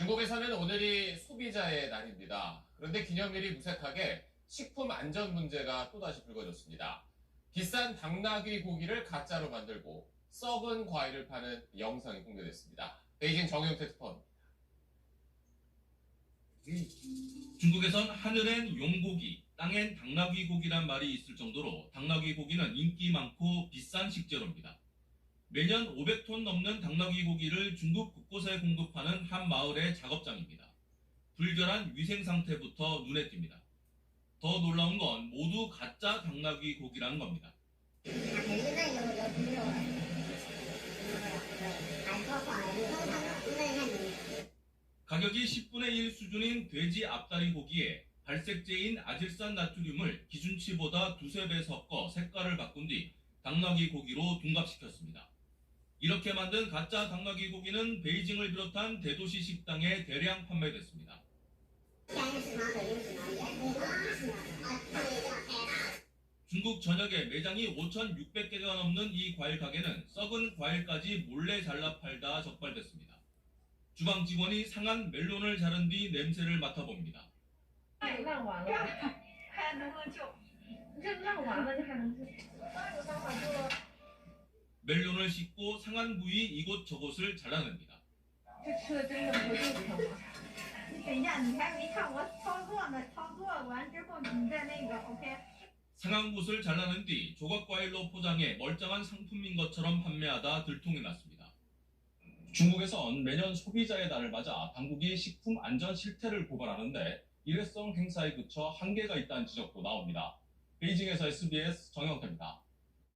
중국에서는 오늘이 소비자의 날입니다. 그런데 기념일이 무색하게 식품 안전 문제가 또다시 불거졌습니다. 비싼 당나귀 고기를 가짜로 만들고 썩은 과일을 파는 영상이 공개됐습니다. 베이징 정영태 특파원. 중국에선 하늘엔 용고기, 땅엔 당나귀 고기란 말이 있을 정도로 당나귀 고기는 인기 많고 비싼 식재료입니다. 매년 500톤 넘는 당나귀 고기를 중국 곳곳에 공급하는 한 마을의 작업장입니다. 불결한 위생 상태부터 눈에 띕니다. 더 놀라운 건 모두 가짜 당나귀 고기라는 겁니다. 가격이 10분의 1 수준인 돼지 앞다리 고기에 발색제인 아질산 나트륨을 기준치보다 두세 배 섞어 색깔을 바꾼 뒤 당나귀 고기로 둔갑시켰습니다. 이렇게 만든 가짜 당나귀 고기는 베이징을 비롯한 대도시 식당에 대량 판매됐습니다. 중국 전역에 매장이 5,600개가 넘는 이 과일 가게는 썩은 과일까지 몰래 잘라 팔다 적발됐습니다. 주방 직원이 상한 멜론을 자른 뒤 냄새를 맡아봅니다. 멜론을 씻고 상한 부위 이곳저곳을 잘라냅니다. 这吃的真的不是肚子疼吗？你等一下，你还没看我操作呢，操作完之后你再那个 OK。 상한 곳을 잘라낸 뒤 조각 과일로 포장해 멀쩡한 상품인 것처럼 판매하다 들통이 났습니다. 중국에선 매년 소비자의 날을 맞아 당국이 식품 안전 실태를 고발하는데 일회성 행사에 그쳐 한계가 있다는 지적도 나옵니다. 베이징에서 SBS 정영태입니다.